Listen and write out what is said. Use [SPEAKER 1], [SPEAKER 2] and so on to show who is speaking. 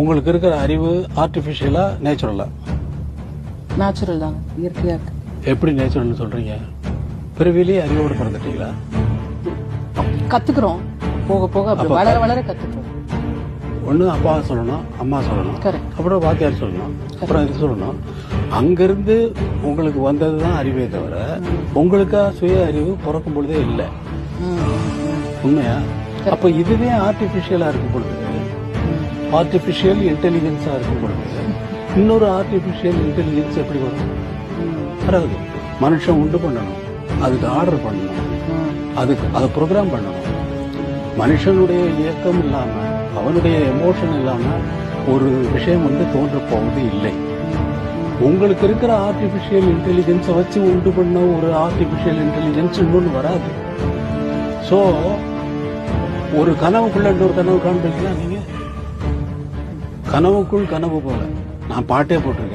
[SPEAKER 1] உங்களுக்கு இருக்கிற அறிவு ஆர்டிபிஷியலா நேச்சுரலா
[SPEAKER 2] நேச்சுரல் தாங்க இயற்கையா இருக்கு.
[SPEAKER 1] எப்படி நேச்சுரல்னு சொல்றீங்க? பிறவிலேயே அறிவோடு பிறந்துட்டீங்களா?
[SPEAKER 2] கத்துக்கிறோம். போக போக வளர வளர கத்துக்கிறோம்.
[SPEAKER 1] ஒண்ணு அப்பா சொல்லணும் அம்மா சொல்லணும். அப்புறம் வாத்தியார் சொல்லணும். அப்புறம் இது சொல்லணும். அங்கிருந்து உங்களுக்கு வந்தது தான் அறிவே தவிர உங்களுக்கா சுய அறிவு பிறக்கும் பொழுதே இல்லை. உண்மையா? அப்ப இதுவே ஆர்டிபிஷியலா இருக்கும் பொழுது. ஆர்டிபிஷியல் இன்டெலிஜென்ஸா இருக்கும் பொழுது இன்னொரு ஆர்டிபிஷியல் இன்டெலிஜென்ஸ் எப்படி வரும்? வராது. மனுஷன் உண்டு பண்ணணும். அதுக்கு ஆர்டர் பண்ணணும். அதுக்கு அதை ப்ரோக்ராம் பண்ணணும். மனுஷனுடைய இயக்கம் இல்லாம அவனுடைய எமோஷன் இல்லாம ஒரு விஷயம் வந்து தோன்ற போவது இல்லை. உங்களுக்கு இருக்கிற ஆர்டிபிஷியல் இன்டெலிஜென்ஸை வச்சு உண்டு பண்ண ஒரு ஆர்டிபிஷியல் இன்டெலிஜென்ஸ் இன்னொன்று வராது. ஸோ ஒரு கனவுக்குள்ள இன்னொரு கனவு காண்பீங்களா நீங்கள் கனவுக்குள் கனவு போல. நான் பாட்டே போட்டிருக்கேன்.